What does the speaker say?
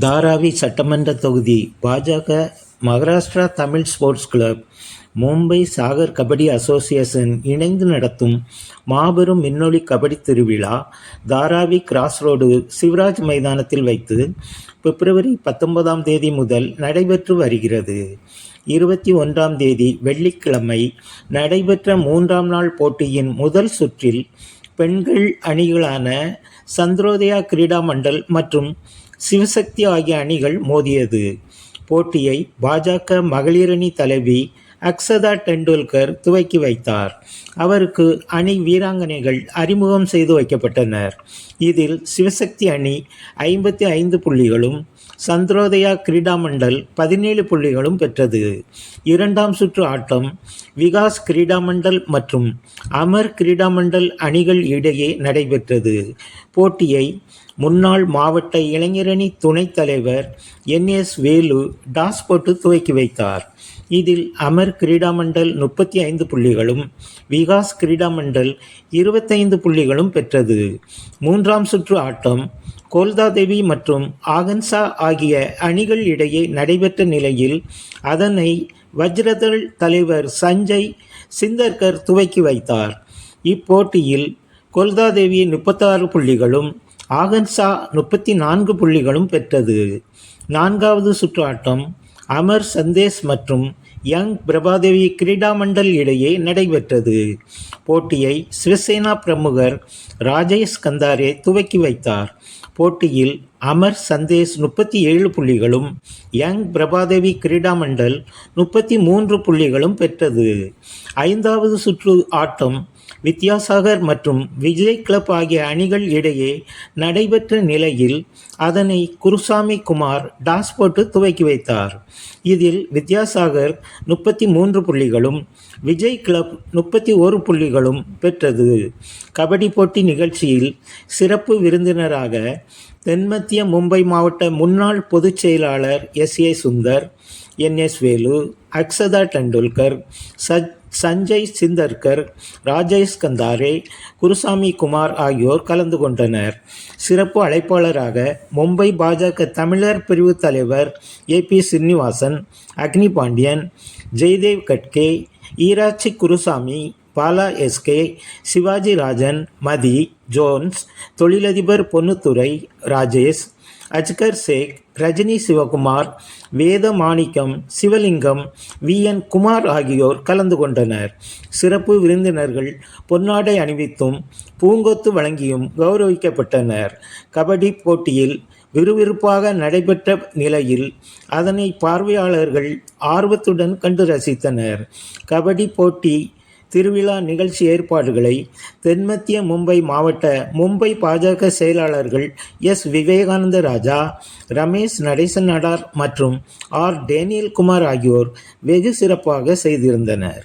தாராவி சட்டமன்ற தொகுதி பாஜக Maharashtra Tamil sports club Mumbai Sagar kabaddi association இணைந்து நடத்தும் மாபெரும் மின்னொளி கபடி திருவிழா தாராவி கிராஸ் ரோடு சிவராஜ் மைதானத்தில் வைத்து பிப்ரவரி பத்தொன்பதாம் தேதி முதல் நடைபெற்று வருகிறது. இருபத்தி ஒன்றாம் தேதி வெள்ளிக்கிழமை நடைபெற்ற மூன்றாம் நாள் போட்டியின் முதல் சுற்றில் பெண்கள் அணிகளான சந்திரோதயா கிரீடா மண்டல் மற்றும் சிவசக்தி ஆகிய அணிகள் மோதியது. போட்டியை பாஜக மகளிரணி தலைவி அக்ஷதா டெண்டுல்கர் துவக்கி வைத்தார். அவருக்கு அணி வீராங்கனைகள் அறிமுகம் செய்து வைக்கப்பட்டனர். இதில் சிவசக்தி அணி ஐம்பத்தி ஐந்து புள்ளிகளும் சந்திரோதயா கிரீடா மண்டல் பதினேழு புள்ளிகளும் பெற்றது. இரண்டாம் சுற்று ஆட்டம் விகாஸ் கிரீடா மண்டல் மற்றும் அமர் கிரீடா மண்டல் அணிகள் இடையே நடைபெற்றது. போட்டியை முன்னாள் மாவட்ட இளைஞரணி துணைத் தலைவர் என் எஸ் வேலு டாஸ் போட்டு துவக்கி வைத்தார். இதில் அமர் கிரீடா மண்டல் முப்பத்தி ஐந்து புள்ளிகளும் விகாஸ் கிரீடா மண்டல் இருபத்தைந்து புள்ளிகளும் பெற்றது. மூன்றாம் சுற்று ஆட்டம் கோல்தாதேவி மற்றும் ஆகன்சா ஆகிய அணிகள் இடையே நடைபெற்ற நிலையில் அதனை வஜ்ரதள் தலைவர் சஞ்சய் சிந்தர்கர் துவக்கி வைத்தார். இப்போட்டியில் கொல்தாதேவி முப்பத்தாறு புள்ளிகளும் ஆகன்சா முப்பத்தி நான்கு புள்ளிகளும் பெற்றது. நான்காவது சுற்று ஆட்டம் அமர் சந்தேஷ் மற்றும் யங் பிரபாதேவி கிரீடா மண்டல் இடையே நடைபெற்றது. போட்டியை சிவசேனா பிரமுகர் ராஜேஷ் கந்தாரே துவக்கி வைத்தார். போட்டியில் அமர் சந்தேஷ் முப்பத்தி ஏழு புள்ளிகளும் யங் பிரபாதேவி கிரீடா மண்டல் முப்பத்தி மூன்று புள்ளிகளும் பெற்றது. ஐந்தாவது சுற்று ஆட்டம் வித்யாசாகர் மற்றும் விஜய் கிளப் ஆகிய அணிகள் இடையே நடைபெற்ற நிலையில் அதனை குருசாமி குமார் டாஸ் போட்டு துவக்கி வைத்தார். இதில் வித்யாசாகர் முப்பத்தி மூன்று புள்ளிகளும் விஜய் கிளப் முப்பத்தி ஒரு புள்ளிகளும் பெற்றது. கபடி போட்டி நிகழ்ச்சியில் சிறப்பு விருந்தினராக தென்மத்திய மும்பை மாவட்ட முன்னாள் பொதுச் செயலாளர் S A Sundar N S Velu Akshata Tendulkar சஜ் Sanjay சிந்தர்கர் Rajesh Kandhare Gurusamy Kumar ஆகியோர் கலந்து கொண்டனர். சிறப்பு அழைப்பாளராக மும்பை பாஜக தமிழர் பிரிவு தலைவர் ஏ பி ஸ்ரீனிவாசன் அக்னி பாண்டியன் ஜெய்தேவ் கட்கே ஈராச்சி குருசாமி பாலா எஸ்கே சிவாஜி ராஜன் மதி ஜோன்ஸ் தொழிலதிபர் பொன்னுத்துறை ராஜேஷ் அஜ்கர் சேக் ரஜினி சிவகுமார் வேத மாணிக்கம் சிவலிங்கம் வி. என். குமார் ஆகியோர் கலந்து கொண்டனர். சிறப்பு விருந்தினர்கள் பொன்னாடை அணிவித்தும் பூங்கொத்து வழங்கியும் கௌரவிக்கப்பட்டனர். கபடி போட்டியில் விறுவிறுப்பாக நடைபெற்ற நிலையில் அதனை பார்வையாளர்கள் ஆர்வத்துடன் கண்டு ரசித்தனர். கபடி போட்டி திருவிழா நிகழ்ச்சி ஏற்பாடுகளை தென்மத்திய மும்பை மாவட்ட மும்பை பாஜக செயலாளர்கள் எஸ். விவேகானந்த ராஜா ரமேஷ் நடேசன் நடார் மற்றும் ஆர். டேனியல் குமார் ஆகியோர் வெகு சிறப்பாக செய்திருந்தனர்.